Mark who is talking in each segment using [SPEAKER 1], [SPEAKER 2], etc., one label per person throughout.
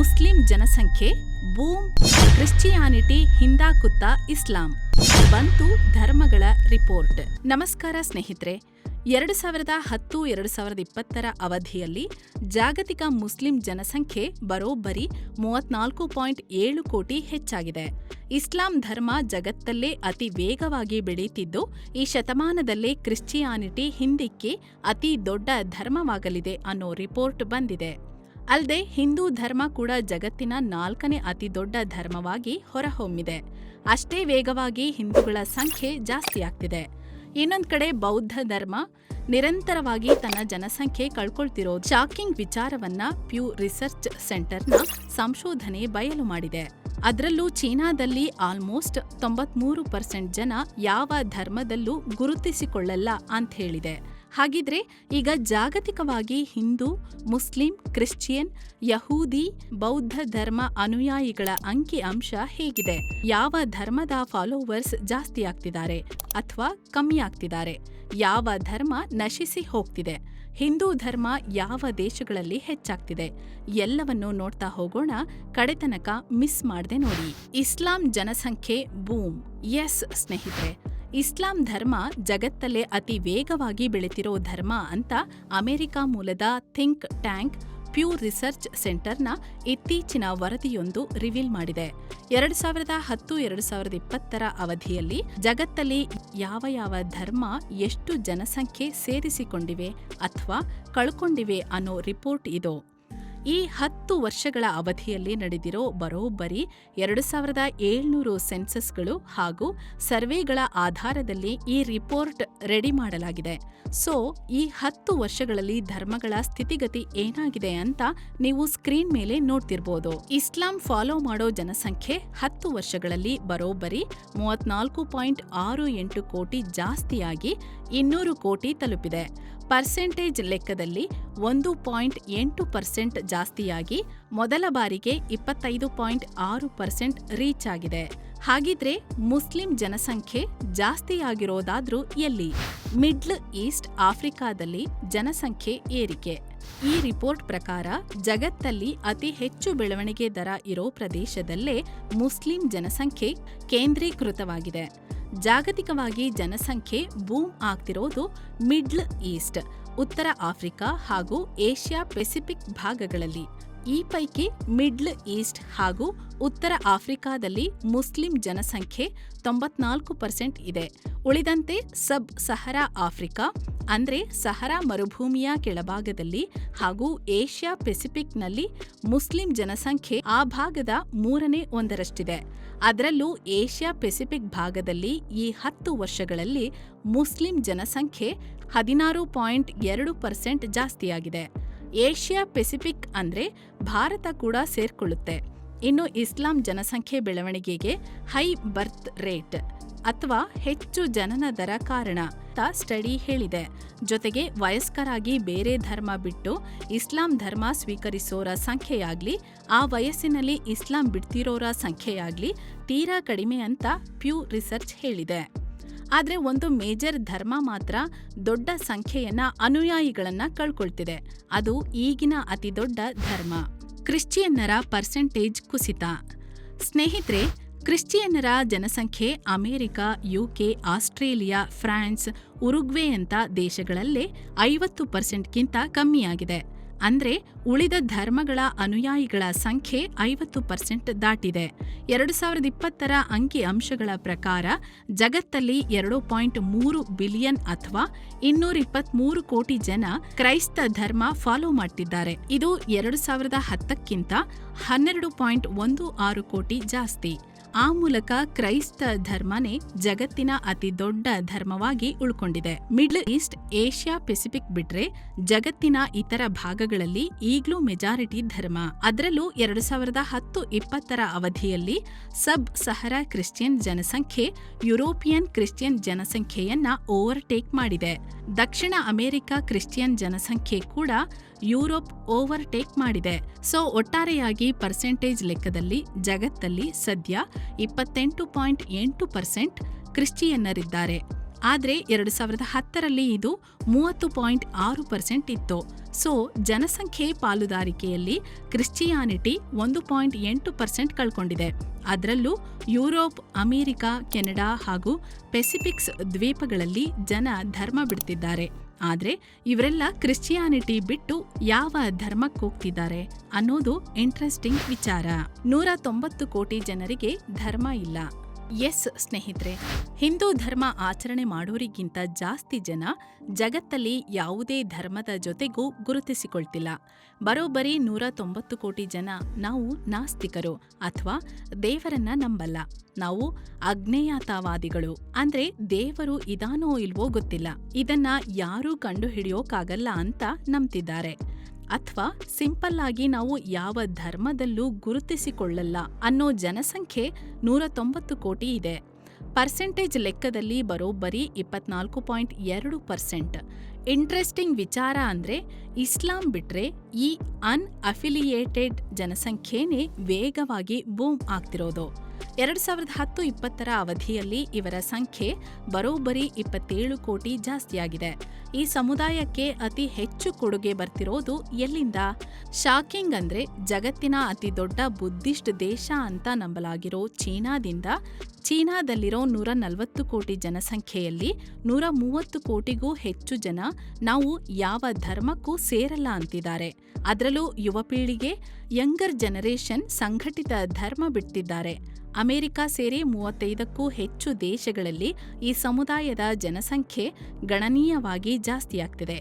[SPEAKER 1] Muslim ಜನಸಂಖ್ಯೆ boom Christianity, ಹಿಂದಾಕುತ್ತ, ಇಸ್ಲಾಂ. ಬಂತು ಧರ್ಮಗಳ ರಿಪೋರ್ಟ್. ನಮಸ್ಕಾರ ಸ್ನೇಹಿತರೆ, ಎರಡು ಸಾವಿರದ ಹತ್ತು, ಎರಡು ಸಾವಿರದ ಇಪ್ಪತ್ತರ ಅವಧಿಯಲ್ಲಿ ಜಾಗತಿಕ ಮುಸ್ಲಿಂ ಜನಸಂಖ್ಯೆ ಬರೋಬ್ಬರಿ ಮೂವತ್ನಾಲ್ಕು ಪಾಯಿಂಟ್ ಏಳು ಕೋಟಿ ಹೆಚ್ಚಾಗಿದೆ. ಇಸ್ಲಾಂ ಧರ್ಮ ಜಗತ್ತಲ್ಲೇ ಅತಿ ವೇಗವಾಗಿ ಬೆಳೆಯುತ್ತಿದ್ದು ಈ ಶತಮಾನದಲ್ಲೇ ಕ್ರಿಶ್ಚಿಯಾನಿಟಿ ಹಿಂದಿಕ್ಕಿ ಅತಿ ದೊಡ್ಡ ಧರ್ಮವಾಗಲಿದೆ ಅನ್ನೋ ರಿಪೋರ್ಟ್ ಬಂದಿದೆ. ಅಲ್ಲದೆ ಹಿಂದೂ ಧರ್ಮ ಕೂಡ ಜಗತ್ತಿನ ನಾಲ್ಕನೇ ಅತಿ ದೊಡ್ಡ ಧರ್ಮವಾಗಿ ಹೊರಹೊಮ್ಮಿದೆ. ಅಷ್ಟೇ ವೇಗವಾಗಿ ಹಿಂದೂಗಳ ಸಂಖ್ಯೆ ಜಾಸ್ತಿಯಾಗ್ತಿದೆ ಇನ್ನೊಂದು ಕಡೆ ಬೌದ್ಧ ಧರ್ಮ ನಿರಂತರವಾಗಿ ತನ್ನ ಜನಸಂಖ್ಯೆ ಕಳ್ಕೊಳ್ತಿರೋ ಶಾಕಿಂಗ್ ವಿಚಾರವನ್ನ ಪ್ಯೂ ರಿಸರ್ಚ್ ಸೆಂಟರ್ನ ಸಂಶೋಧನೆ ಬಯಲು ಮಾಡಿದೆ. ಅದರಲ್ಲೂ ಚೀನಾದಲ್ಲಿ ಆಲ್ಮೋಸ್ಟ್ ತೊಂಬತ್ಮೂರು ಪರ್ಸೆಂಟ್ ಜನ ಯಾವ ಧರ್ಮದಲ್ಲೂ ಗುರುತಿಸಿಕೊಳ್ಳಲ್ಲ ಅಂತ ಹೇಳಿದೆ. ಹಾಗಿದ್ರೆ ಈಗ ಜಾಗತಿಕವಾಗಿ ಹಿಂದೂ, ಮುಸ್ಲಿಂ, ಕ್ರಿಶ್ಚಿಯನ್, ಯಹೂದಿ, ಬೌದ್ಧ ಧರ್ಮ ಅನುಯಾಯಿಗಳ ಅಂಕಿ ಅಂಶ ಹೇಗಿದೆ. ಯಾವ ಧರ್ಮದ ಫಾಲೋವರ್ಸ್ ಜಾಸ್ತಿ ಆಗ್ತಿದ್ದಾರೆ ಅಥವಾ ಕಮ್ಮಿ ಆಗ್ತಿದ್ದಾರೆ? ಯಾವ ಧರ್ಮ ನಶಿಸಿ ಹೋಗ್ತಿದೆ? ಹಿಂದೂ ಧರ್ಮ ಯಾವ ದೇಶಗಳಲ್ಲಿ ಹೆಚ್ಚಾಗ್ತಿದೆ? ಎಲ್ಲವನ್ನೂ ನೋಡ್ತಾ ಹೋಗೋಣ ಕಡೆತನಕ ಮಿಸ್ ಮಾಡದೆ ನೋಡಿ. ಇಸ್ಲಾಂ ಜನಸಂಖ್ಯೆ ಬೂಮ್. ಎಸ್ ಸ್ನೇಹಿತರೆ ಇಸ್ಲಾಂ ಧರ್ಮ ಜಗತ್ತಲ್ಲೇ ಅತಿ ವೇಗವಾಗಿ ಬೆಳೆತಿರೋ ಧರ್ಮ ಅಂತ ಅಮೆರಿಕ ಮೂಲದ ಥಿಂಕ್ ಟ್ಯಾಂಕ್ ಪ್ಯೂ ರಿಸರ್ಚ್ ಸೆಂಟರ್ನ ಇತ್ತೀಚಿನ ವರದಿಯೊಂದು ರಿವೀಲ್ ಮಾಡಿದೆ. ಎರಡು ಸಾವಿರದ ಹತ್ತು, ಎರಡು ಸಾವಿರದ ಇಪ್ಪತ್ತರ ಅವಧಿಯಲ್ಲಿ ಜಗತ್ತಲ್ಲಿ ಯಾವ ಯಾವ ಧರ್ಮ ಎಷ್ಟು ಜನಸಂಖ್ಯೆ ಸೇರಿಸಿಕೊಂಡಿವೆ ಅಥವಾ ಕಳ್ಕೊಂಡಿವೆ ಅನ್ನೋ ರಿಪೋರ್ಟ್ ಇದು. ಈ ಹತ್ತು ವರ್ಷಗಳ ಅವಧಿಯಲ್ಲಿ ನಡೆದಿರೋ ಬರೋಬ್ಬರಿ ಎರಡು ಸಾವಿರದ ಏಳ್ನೂರು ಸೆನ್ಸಸ್ಗಳು ಹಾಗೂ ಸರ್ವೆಗಳ ಆಧಾರದಲ್ಲಿ ಈ ರಿಪೋರ್ಟ್ ರೆಡಿ ಮಾಡಲಾಗಿದೆ. ಸೊ, ಈ ಹತ್ತು ವರ್ಷಗಳಲ್ಲಿ ಧರ್ಮಗಳ ಸ್ಥಿತಿಗತಿ ಏನಾಗಿದೆ ಅಂತ ನೀವು ಸ್ಕ್ರೀನ್ ಮೇಲೆ ನೋಡ್ತಿರ್ಬೋದು. ಇಸ್ಲಾಂ ಫಾಲೋ ಮಾಡೋ ಜನಸಂಖ್ಯೆ ಹತ್ತು ವರ್ಷಗಳಲ್ಲಿ ಬರೋಬ್ಬರಿ ಮೂವತ್ನಾಲ್ಕು ಪಾಯಿಂಟ್ ಆರು ಎಂಟು ಕೋಟಿ ಜಾಸ್ತಿಯಾಗಿ ಇನ್ನೂರು ಕೋಟಿ ತಲುಪಿದೆ. ಪರ್ಸೆಂಟೇಜ್ ಲೆಕ್ಕದಲ್ಲಿ ಒಂದು ಪಾಯಿಂಟ್ ಎಂಟು ಪರ್ಸೆಂಟ್ ಜಾಸ್ತಿಯಾಗಿ ಮೊದಲ ಬಾರಿಗೆ ಇಪ್ಪತ್ತೈದು ಪಾಯಿಂಟ್ ಆರು ಪರ್ಸೆಂಟ್ ರೀಚ್ ಆಗಿದೆ. ಹಾಗಿದ್ರೆ ಮುಸ್ಲಿಂ ಜನಸಂಖ್ಯೆ ಜಾಸ್ತಿಯಾಗಿರೋದಾದ್ರೂ ಎಲ್ಲಿ? ಮಿಡ್ಲ್ ಈಸ್ಟ್ ಆಫ್ರಿಕಾದಲ್ಲಿ ಜನಸಂಖ್ಯೆ ಏರಿಕೆ. ಈ ರಿಪೋರ್ಟ್ ಪ್ರಕಾರ ಜಗತ್ತಲ್ಲಿ ಅತಿ ಹೆಚ್ಚು ಬೆಳವಣಿಗೆ ದರ ಇರೋ ಪ್ರದೇಶದಲ್ಲೇ ಮುಸ್ಲಿಂ ಜನಸಂಖ್ಯೆ ಕೇಂದ್ರೀಕೃತವಾಗಿದೆ. ಜಾಗತಿಕವಾಗಿ ಜನಸಂಖ್ಯೆ ಬೂಮ್ ಆಗ್ತಿರೋದು ಮಿಡ್ಲ್ ಈಸ್ಟ್ ಉತ್ತರ ಆಫ್ರಿಕಾ ಹಾಗೂ ಏಷ್ಯಾ ಪೆಸಿಫಿಕ್ ಭಾಗಗಳಲ್ಲಿ. ಈ ಪೈಕಿ ಮಿಡ್ಲ್ ಈಸ್ಟ್ ಹಾಗೂ ಉತ್ತರ ಆಫ್ರಿಕಾದಲ್ಲಿ ಮುಸ್ಲಿಂ ಜನಸಂಖ್ಯೆ ತೊಂಬತ್ನಾಲ್ಕು ಪರ್ಸೆಂಟ್ ಇದೆ. ಉಳಿದಂತೆ ಸಬ್ ಸಹರಾ ಆಫ್ರಿಕಾ, ಅಂದರೆ ಸಹರಾ ಮರುಭೂಮಿಯ ಕೆಳಭಾಗದಲ್ಲಿ ಹಾಗೂ ಏಷ್ಯಾ ಪೆಸಿಫಿಕ್ನಲ್ಲಿ ಮುಸ್ಲಿಂ ಜನಸಂಖ್ಯೆ ಆ ಭಾಗದ ಮೂರನೇ ಒಂದರಷ್ಟಿದೆ. ಅದರಲ್ಲೂ ಏಷ್ಯಾ ಪೆಸಿಫಿಕ್ ಭಾಗದಲ್ಲಿ ಈ ಹತ್ತು ವರ್ಷಗಳಲ್ಲಿ ಮುಸ್ಲಿಂ ಜನಸಂಖ್ಯೆ ಹದಿನಾರು ಪಾಯಿಂಟ್ ಎರಡು ಪರ್ಸೆಂಟ್ ಜಾಸ್ತಿಯಾಗಿದೆ. ಏಷ್ಯಾ ಪೆಸಿಫಿಕ್ ಅಂದರೆ ಭಾರತ ಕೂಡ ಸೇರ್ಕೊಳ್ಳುತ್ತೆ. ಇನ್ನು ಇಸ್ಲಾಂ ಜನಸಂಖ್ಯೆ ಬೆಳವಣಿಗೆಗೆ ಹೈ ಬರ್ತ್ ರೇಟ್ ಅಥವಾ ಹೆಚ್ಚು ಜನನ ದರ ಕಾರಣ ಸ್ಟಡಿ ಹೇಳಿದೆ. ಜೊತೆಗೆ ವಯಸ್ಕರಾಗಿ ಬೇರೆ ಧರ್ಮ ಬಿಟ್ಟು ಇಸ್ಲಾಂ ಧರ್ಮ ಸ್ವೀಕರಿಸೋರ ಸಂಖ್ಯೆಯಾಗ್ಲಿ, ಆ ವಯಸ್ಸಿನಲ್ಲಿ ಇಸ್ಲಾಂ ಬಿಡ್ತಿರೋರ ಸಂಖ್ಯೆಯಾಗ್ಲಿ ತೀರಾ ಕಡಿಮೆ ಅಂತ ಪ್ಯೂ ರಿಸರ್ಚ್ ಹೇಳಿದೆ. ಆದ್ರೆ ಒಂದು ಮೇಜರ್ ಧರ್ಮ ಮಾತ್ರ ದೊಡ್ಡ ಸಂಖ್ಯೆಯನ್ನ ಅನುಯಾಯಿಗಳನ್ನ ಕಳ್ಕೊಳ್ತಿದೆ. ಅದು ಈಗಿನ ಅತಿದೊಡ್ಡ ಧರ್ಮ. ಕ್ರಿಶ್ಚಿಯನ್ನರ ಪರ್ಸೆಂಟೇಜ್ ಕುಸಿತ. ಸ್ನೇಹಿತರೆ, ಕ್ರಿಶ್ಚಿಯನ್ನರ ಜನಸಂಖ್ಯೆ ಅಮೆರಿಕ ಯುಕೆ ಆಸ್ಟ್ರೇಲಿಯಾ, ಫ್ರಾನ್ಸ್ ಉರುಗ್ವೆಯಂಥ ದೇಶಗಳಲ್ಲೇ ಐವತ್ತು ಪರ್ಸೆಂಟ್ಗಿಂತ ಕಮ್ಮಿಯಾಗಿದೆ. ಅಂದ್ರೆ ಉಳಿದ ಧರ್ಮಗಳ ಅನುಯಾಯಿಗಳ ಸಂಖ್ಯೆ ಐವತ್ತು ಪರ್ಸೆಂಟ್ ದಾಟಿದೆ. ಎರಡು ಸಾವಿರದ ಇಪ್ಪತ್ತರ ಅಂಕಿ ಅಂಶಗಳ ಪ್ರಕಾರ ಜಗತ್ತಲ್ಲಿ ಎರಡು ಪಾಯಿಂಟ್ ಮೂರು ಬಿಲಿಯನ್ ಅಥವಾ ಇನ್ನೂರ ಇಪ್ಪತ್ಮೂರು ಕೋಟಿ ಜನ ಕ್ರೈಸ್ತ ಧರ್ಮ ಫಾಲೋ ಮಾಡ್ತಿದ್ದಾರೆ. ಇದು ಎರಡು ಸಾವಿರದ ಹತ್ತಕ್ಕಿಂತ ಹನ್ನೆರಡು ಪಾಯಿಂಟ್ ಒಂದು ಆರು ಕೋಟಿ ಜಾಸ್ತಿ. ಆ ಮೂಲಕ ಕ್ರೈಸ್ತ ಧರ್ಮನೇ ಜಗತ್ತಿನ ಅತಿ ದೊಡ್ಡ ಧರ್ಮವಾಗಿ ಉಳ್ಕೊಂಡಿದೆ. ಮಿಡ್ಲ್ ಈಸ್ಟ್, ಏಷ್ಯಾ ಪೆಸಿಫಿಕ್ ಬಿಟ್ರೆ ಜಗತ್ತಿನ ಇತರ ಭಾಗಗಳಲ್ಲಿ ಈಗ್ಲೂ ಮೆಜಾರಿಟಿ ಧರ್ಮ. ಅದರಲ್ಲೂ ಎರಡು ಸಾವಿರದ ಹತ್ತು ಇಪ್ಪತ್ತರ ಅವಧಿಯಲ್ಲಿ ಸಬ್ ಸಹರ ಕ್ರಿಶ್ಚಿಯನ್ ಜನಸಂಖ್ಯೆ ಯುರೋಪಿಯನ್ ಕ್ರಿಶ್ಚಿಯನ್ ಜನಸಂಖ್ಯೆಯನ್ನ ಓವರ್ಟೇಕ್ ಮಾಡಿದೆ. ದಕ್ಷಿಣ ಅಮೆರಿಕ ಕ್ರಿಶ್ಚಿಯನ್ ಜನಸಂಖ್ಯೆ ಕೂಡ ಯುರೋಪ್ ಓವರ್ಟೇಕ್ ಮಾಡಿದೆ. ಸೊ, ಒಟ್ಟಾರೆಯಾಗಿ ಪರ್ಸೆಂಟೇಜ್ ಲೆಕ್ಕದಲ್ಲಿ ಜಗತ್ತಲ್ಲಿ ಸದ್ಯ ಇಪ್ಪತ್ತೆಂಟು ಪಾಯಿಂಟ್ ಎಂಟು ಪರ್ಸೆಂಟ್ ಕ್ರಿಶ್ಚಿಯನ್ನರಿದ್ದಾರೆ. ಆದರೆ ಎರಡು ಸಾವಿರದ ಹತ್ತರಲ್ಲಿ ಇದು ಮೂವತ್ತು ಪಾಯಿಂಟ್ ಆರು ಪರ್ಸೆಂಟ್ ಇತ್ತು. ಸೊ, ಜನಸಂಖ್ಯೆ ಪಾಲುದಾರಿಕೆಯಲ್ಲಿ ಕ್ರಿಶ್ಚಿಯಾನಿಟಿ ಒಂದು ಪಾಯಿಂಟ್ ಎಂಟು ಪರ್ಸೆಂಟ್ ಕಳ್ಕೊಂಡಿದೆ. ಅದರಲ್ಲೂ ಯುರೋಪ್, ಅಮೆರಿಕ, ಕೆನಡಾ ಹಾಗೂ ಪೆಸಿಫಿಕ್ಸ್ ದ್ವೀಪಗಳಲ್ಲಿ ಜನ ಧರ್ಮ ಬಿಡ್ತಿದ್ದಾರೆ. ಆದರೆ ಇವರೆಲ್ಲ ಕ್ರಿಶ್ಚಿಯಾನಿಟಿ ಬಿಟ್ಟು ಯಾವ ಧರ್ಮಕ್ಕೆ ಹೋಗ್ತಿದ್ದಾರೆ ಅನ್ನೋದು ಇಂಟ್ರೆಸ್ಟಿಂಗ್ ವಿಚಾರ. ನೂರ ತೊಂಬತ್ತು ಕೋಟಿ ಜನರಿಗೆ ಧರ್ಮ ಇಲ್ಲ. ಎಸ್ ಸ್ನೇಹಿತರೆ, ಹಿಂದೂ ಧರ್ಮ ಆಚರಣೆ ಮಾಡೋರಿಗಿಂತ ಜಾಸ್ತಿ ಜನ ಜಗತ್ತಲ್ಲಿ ಯಾವುದೇ ಧರ್ಮದ ಜೊತೆಗೂ ಗುರುತಿಸಿಕೊಳ್ತಿಲ್ಲ. ಬರೋಬ್ಬರಿ ನೂರ ತೊಂಬತ್ತು ಕೋಟಿ ಜನ ನಾವು ನಾಸ್ತಿಕರು ಅಥವಾ ದೇವರನ್ನ ನಂಬಲ್ಲ. ನಾವು ಅಜ್ಞೇಯತಾವಾದಿಗಳು. ಅಂದ್ರೆ ದೇವರು ಇದಾನೋ ಇಲ್ವೋ ಗೊತ್ತಿಲ್ಲ. ಇದನ್ನ ಯಾರೂ ಕಂಡುಹಿಡಿಯೋಕಾಗಲ್ಲ ಅಂತ ನಂಬ್ತಿದ್ದಾರೆ. ಅಥವಾ ಸಿಂಪಲ್ ಆಗಿ ನಾವು ಯಾವ ಧರ್ಮದಲ್ಲೂ ಗುರುತಿಸಿಕೊಳ್ಳಲ್ಲ ಅನ್ನೋ ಜನಸಂಖ್ಯೆ ನೂರ ತೊಂಬತ್ತು ಕೋಟಿ ಇದೆ. ಪರ್ಸೆಂಟೇಜ್ ಲೆಕ್ಕದಲ್ಲಿ ಬರೋಬ್ಬರಿ ಇಪ್ಪತ್ನಾಲ್ಕು ಪಾಯಿಂಟ್ ಎರಡು ಪರ್ಸೆಂಟ್. ಇಂಟ್ರೆಸ್ಟಿಂಗ್ ವಿಚಾರ ಅಂದ್ರೆ ಇಸ್ಲಾಂ ಬಿಟ್ರೆ ಈ ಅನ್ಅಫಿಲಿಯೇಟೆಡ್ ಜನಸಂಖ್ಯೆನೇ ವೇಗವಾಗಿ ಬೂಮ್ ಆಗ್ತಿರೋದು. ಎರಡು ಸಾವಿರದ ಹತ್ತು ಇಪ್ಪತ್ತರ ಅವಧಿಯಲ್ಲಿ ಇವರ ಸಂಖ್ಯೆ ಬರೋಬ್ಬರಿ ಇಪ್ಪತ್ತೇಳು ಕೋಟಿ ಜಾಸ್ತಿಯಾಗಿದೆ. ಈ ಸಮುದಾಯಕ್ಕೆ ಅತಿ ಹೆಚ್ಚು ಕೊಡುಗೆ ಬರ್ತಿರೋದು ಎಲ್ಲಿಂದ? ಶಾಕಿಂಗ್ ಅಂದ್ರೆ ಜಗತ್ತಿನ ಅತಿ ದೊಡ್ಡ ಬುದ್ಧಿಸ್ಟ್ ದೇಶ ಅಂತ ನಂಬಲಾಗಿರೋ ಚೀನಾದಿಂದ ಚೀನಾದಲ್ಲಿರೋ ನೂರ ನಲವತ್ತು ಕೋಟಿ ಜನಸಂಖ್ಯೆಯಲ್ಲಿ ನೂರ ಮೂವತ್ತು ಕೋಟಿಗೂ ಹೆಚ್ಚು ಜನ ನಾವು ಯಾವ ಧರ್ಮಕ್ಕೂ ಸೇರಲ್ಲ ಅಂತಿದ್ದಾರೆ. ಅದರಲ್ಲೂ ಯುವ ಪೀಳಿಗೆ ಯಂಗರ್ ಜನರೇಷನ್ ಸಂಘಟಿತ ಧರ್ಮ ಬಿಡ್ತಿದ್ದಾರೆ ಅಮೆರಿಕ ಸೇರಿ ಮೂವತ್ತೈದಕ್ಕೂ ಹೆಚ್ಚು ದೇಶಗಳಲ್ಲಿ ಈ ಸಮುದಾಯದ ಜನಸಂಖ್ಯೆ ಗಣನೀಯವಾಗಿ ಜಾಸ್ತಿಯಾಗ್ತಿದೆ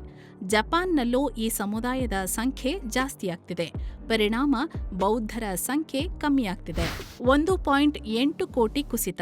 [SPEAKER 1] ಜಪಾನ್ನಲ್ಲೂ ಈ ಸಮುದಾಯದ ಸಂಖ್ಯೆ ಜಾಸ್ತಿಯಾಗ್ತಿದೆ ಪರಿಣಾಮ ಬೌದ್ಧರ ಸಂಖ್ಯೆ ಕಮ್ಮಿಯಾಗ್ತಿದೆ ಒಂದು ಪಾಯಿಂಟ್ ಎಂಟು ಕೋಟಿ ಕುಸಿತ.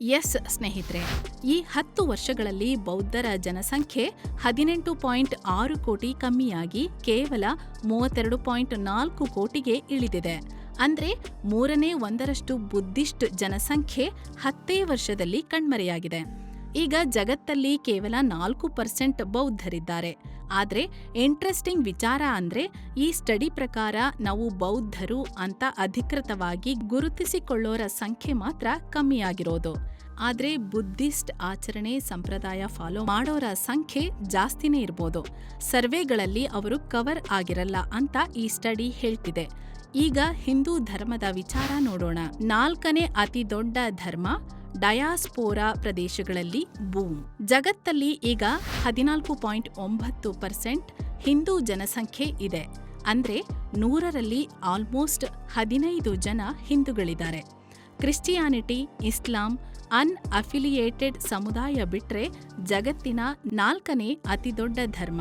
[SPEAKER 1] ಎಸ್ ಸ್ನೇಹಿತರೆ, ಈ ಹತ್ತು ವರ್ಷಗಳಲ್ಲಿ ಬೌದ್ಧರ ಜನಸಂಖ್ಯೆ ಹದಿನೆಂಟು ಪಾಯಿಂಟ್ ಆರು ಕೋಟಿ ಕಮ್ಮಿಯಾಗಿ ಕೇವಲ ಮೂವತ್ತೆರಡು ಪಾಯಿಂಟ್ ನಾಲ್ಕು ಕೋಟಿಗೆ ಇಳಿದಿದೆ. ಅಂದ್ರೆ ಮೂರನೇ ಒಂದರಷ್ಟು ಬುದ್ಧಿಸ್ಟ್ ಜನಸಂಖ್ಯೆ ಹತ್ತೇ ವರ್ಷದಲ್ಲಿ ಕಣ್ಮರೆಯಾಗಿದೆ. ಈಗ ಜಗತ್ತಲ್ಲಿ ಕೇವಲ ನಾಲ್ಕು ಪರ್ಸೆಂಟ್ ಬೌದ್ಧರಿದ್ದಾರೆ. ಆದರೆ ಇಂಟ್ರೆಸ್ಟಿಂಗ್ ವಿಚಾರ ಅಂದರೆ ಈ ಸ್ಟಡಿ ಪ್ರಕಾರ ನಾವು ಬೌದ್ಧರು ಅಂತ ಅಧಿಕೃತವಾಗಿ ಗುರುತಿಸಿಕೊಳ್ಳೋರ ಸಂಖ್ಯೆ ಮಾತ್ರ ಕಮ್ಮಿಯಾಗಿರೋದು ಆದರೆ ಬುದ್ಧಿಸ್ಟ್ ಆಚರಣೆ ಸಂಪ್ರದಾಯ ಫಾಲೋ ಮಾಡೋರ ಸಂಖ್ಯೆ ಜಾಸ್ತಿನೇ ಇರ್ಬೋದು. ಸರ್ವೆಗಳಲ್ಲಿ ಅವರು ಕವರ್ ಆಗಿರಲ್ಲ ಅಂತ ಈ ಸ್ಟಡಿ ಹೇಳ್ತಿದೆ. ಈಗ ಹಿಂದೂ ಧರ್ಮದ ವಿಚಾರ ನೋಡೋಣ. ನಾಲ್ಕನೇ ಅತಿ ದೊಡ್ಡ ಧರ್ಮ ಡಯಾಸ್ಪೋರಾ ಪ್ರದೇಶಗಳಲ್ಲಿ ಬೂಮ್ ಜಗತ್ತಲ್ಲಿ ಈಗ ಹದಿನಾಲ್ಕು ಪಾಯಿಂಟ್ ಒಂಬತ್ತು ಪರ್ಸೆಂಟ್ ಹಿಂದೂ ಜನಸಂಖ್ಯೆ ಇದೆ. ಅಂದ್ರೆ ನೂರರಲ್ಲಿ ಆಲ್ಮೋಸ್ಟ್ ಹದಿನೈದು ಜನ ಹಿಂದೂಗಳಿದ್ದಾರೆ. ಕ್ರಿಶ್ಚಿಯಾನಿಟಿ, ಇಸ್ಲಾಂ ಅನ್ ಅಫಿಲಿಯೇಟೆಡ್ ಸಮುದಾಯ ಬಿಟ್ರೆ ಜಗತ್ತಿನ ನಾಲ್ಕನೇ ಅತಿದೊಡ್ಡ ಧರ್ಮ.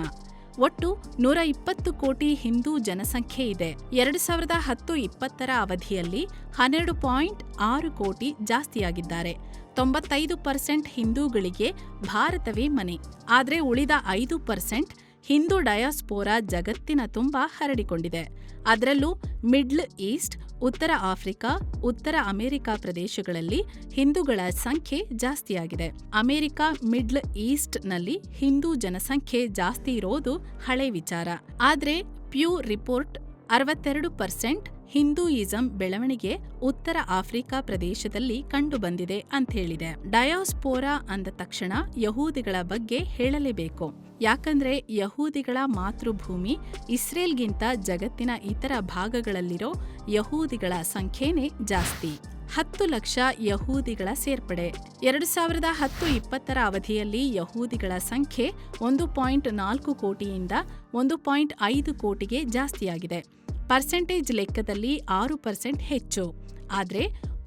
[SPEAKER 1] ಒಟ್ಟು ನೂರ ಇಪ್ಪತ್ತು ಕೋಟಿ ಹಿಂದೂ ಜನಸಂಖ್ಯೆ ಇದೆ. ಎರಡು ಸಾವಿರದ ಹತ್ತು ಇಪ್ಪತ್ತರ ಅವಧಿಯಲ್ಲಿ ಹನ್ನೆರಡು ಪಾಯಿಂಟ್ ಆರು ಕೋಟಿ ಜಾಸ್ತಿಯಾಗಿದ್ದಾರೆ. ತೊಂಬತ್ತೈದು ಪರ್ಸೆಂಟ್ ಹಿಂದೂಗಳಿಗೆ ಭಾರತವೇ ಮನೆ. ಆದರೆ ಉಳಿದ ಐದು ಪರ್ಸೆಂಟ್ ಹಿಂದೂ ಡಯಾಸ್ಪೋರಾ ಜಗತ್ತಿನ ತುಂಬ ಹರಡಿಕೊಂಡಿದೆ. ಅದರಲ್ಲೂ ಮಿಡ್ಲ್ ಈಸ್ಟ್, ಉತ್ತರ ಆಫ್ರಿಕಾ, ಉತ್ತರ ಅಮೆರಿಕ ಪ್ರದೇಶಗಳಲ್ಲಿ ಹಿಂದೂಗಳ ಸಂಖ್ಯೆ ಜಾಸ್ತಿಯಾಗಿದೆ. ಅಮೆರಿಕ ಮಿಡ್ಲ್ ಈಸ್ಟ್ನಲ್ಲಿ ಹಿಂದೂ ಜನಸಂಖ್ಯೆ ಜಾಸ್ತಿ ಇರೋದು ಹಳೆ ವಿಚಾರ. ಆದರೆ ಪ್ಯೂ ರಿಪೋರ್ಟ್ ಅರವತ್ತೆರಡು ಪರ್ಸೆಂಟ್ ಹಿಂದೂಯಿಸಂ ಬೆಳವಣಿಗೆ ಉತ್ತರ ಆಫ್ರಿಕಾ ಪ್ರದೇಶದಲ್ಲಿ ಕಂಡುಬಂದಿದೆ ಅಂಥೇಳಿದೆ. ಡಯಾಸ್ಪೋರಾ ಅಂದ ತಕ್ಷಣ ಯಹೂದಿಗಳ ಬಗ್ಗೆ ಹೇಳಲೇಬೇಕು. ಯಾಕಂದ್ರೆ ಯಹೂದಿಗಳ ಮಾತೃಭೂಮಿ ಇಸ್ರೇಲ್ಗಿಂತ ಜಗತ್ತಿನ ಇತರ ಭಾಗಗಳಲ್ಲಿರೋ ಯಹೂದಿಗಳ ಸಂಖ್ಯೆನೇ ಜಾಸ್ತಿ. ಹತ್ತು ಲಕ್ಷ ಯಹೂದಿಗಳ ಸೇರ್ಪಡೆ. ಎರಡು ಸಾವಿರದ ಹತ್ತು ಇಪ್ಪತ್ತರ ಅವಧಿಯಲ್ಲಿ ಯಹೂದಿಗಳ ಸಂಖ್ಯೆ ಒಂದು ಪಾಯಿಂಟ್ ನಾಲ್ಕು ಕೋಟಿಯಿಂದ ಒಂದು ಪಾಯಿಂಟ್ ಐದು ಕೋಟಿಗೆ ಜಾಸ್ತಿಯಾಗಿದೆ. ಪರ್ಸೆಂಟೇಜ್ ಲೆಕ್ಕದಲ್ಲಿ ಆರು ಪರ್ಸೆಂಟ್ ಹೆಚ್ಚು. ಆದರೆ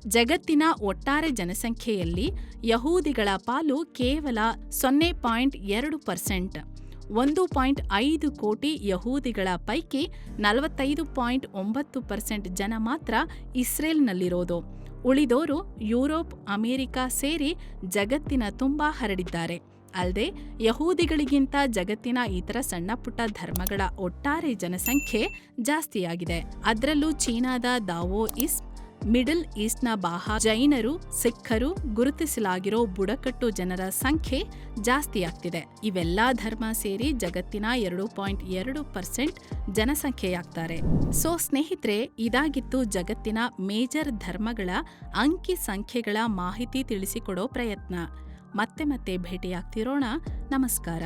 [SPEAKER 1] ಜಗತ್ತಿನ ಒಟ್ಟಾರೆ ಜನಸಂಖ್ಯೆಯಲ್ಲಿ ಯಹೂದಿಗಳ ಪಾಲು ಕೇವಲ ಸೊನ್ನೆ ಪಾಯಿಂಟ್ ಎರಡು ಪರ್ಸೆಂಟ್. ಒಂದು ಪಾಯಿಂಟ್ ಐದು ಕೋಟಿ ಯಹೂದಿಗಳ ಪೈಕಿ ನಲವತ್ತೈದು ಪಾಯಿಂಟ್ ಒಂಬತ್ತು ಪರ್ಸೆಂಟ್ ಜನ ಮಾತ್ರ ಇಸ್ರೇಲ್ನಲ್ಲಿರೋದು. ಉಳಿದೋರು ಯುರೋಪ್, ಅಮೆರಿಕ ಸೇರಿ ಜಗತ್ತಿನ ತುಂಬ ಹರಡಿದ್ದಾರೆ. ಅಲ್ಲದೆ ಯಹೂದಿಗಳಿಗಿಂತ ಜಗತ್ತಿನ ಇತರ ಸಣ್ಣಪುಟ್ಟ ಧರ್ಮಗಳ ಒಟ್ಟಾರೆ ಜನಸಂಖ್ಯೆ ಜಾಸ್ತಿಯಾಗಿದೆ. ಅದರಲ್ಲೂ ಚೀನಾದ ದಾವೋ ಇಸ್ ಮಿಡಲ್ ಈಸ್ಟ್ನ ಬಾಹಾ ಜೈನರು, ಸಿಖ್ಖರು ಗುರುತಿಸಲಾಗಿರೋ ಬುಡಕಟ್ಟು ಜನರ ಸಂಖ್ಯೆ ಜಾಸ್ತಿಯಾಗ್ತಿದೆ. ಇವೆಲ್ಲ ಧರ್ಮ ಸೇರಿ ಜಗತ್ತಿನ ಎರಡು ಪಾಯಿಂಟ್ ಎರಡು ಪರ್ಸೆಂಟ್ ಜನಸಂಖ್ಯೆಯಾಗ್ತಾರೆ. ಸೊ ಸ್ನೇಹಿತರೆ, ಇದಾಗಿತ್ತು ಜಗತ್ತಿನ ಮೇಜರ್ ಧರ್ಮಗಳ ಅಂಕಿ ಸಂಖ್ಯೆಗಳ ಮಾಹಿತಿ ತಿಳಿಸಿಕೊಡೋ ಪ್ರಯತ್ನ. ಮತ್ತೆ ಮತ್ತೆ ಭೇಟಿಯಾಗ್ತಿರೋಣ. ನಮಸ್ಕಾರ.